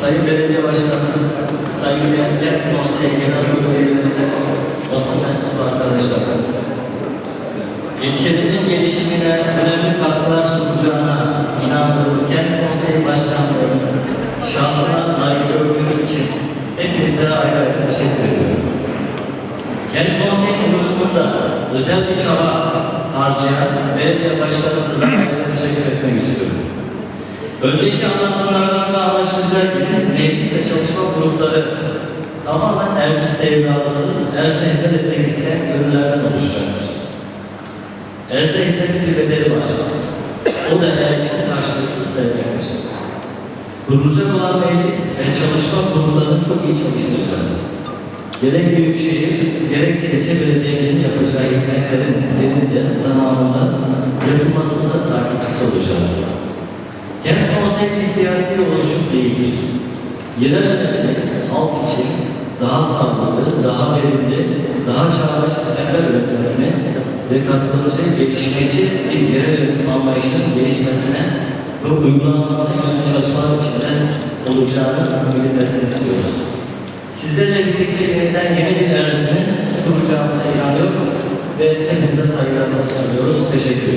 Sayın Belediye Başkanı, Sayın Kent Konseyi Genel üyeleri, basın mensubu arkadaşlar. İlçemizin gelişimine önemli katkılar sunacağına inandığımız Kent Konseyi Başkanlığı'nın şahsına layık gördüğümüz için hepinize ayrı ayrı teşekkür ediyorum. Kent Konseyi'nin oluşumunda özel bir çaba harcayan belediye başkanımıza teşekkür etmek istiyorum. Önceki anlatımlardan da anlaşılacağı gibi ve çalışma grupları tamamen Ersin sevdalısı, Ersin'e hizmet etmek isteyen gönüllerden oluşacaktır. Ersin'e hizmetin bir bedeli var. O da Ersin'i karşılıksız sevmektir. Kurulacak olan meclis ve çalışma gruplarını çok iyi çalıştıracağız. Gerek Büyükşehir, gerekse ilçe belediyemizin yapacağı hizmetlerin yerinde, zamanında yapılmasında takipçisi olacağız. Kent konseyi bir siyasi oluşum değildir. Yerel yönetim halk için daha sağlıklı, daha verimli, daha çağdaş hizmetler üretmesine ve katılımcı, gelişmeci bir yerel yönetim anlayışının gelişmesine ve uygulanmasına yönelik çalışmalar içinde olacağını bilinmesini istiyoruz. Sizlerle birlikte yeniden yeni bir erzini kuracağımıza inanıyorum ve hepinize saygılarımızı sunuyoruz. Teşekkür ediyorum.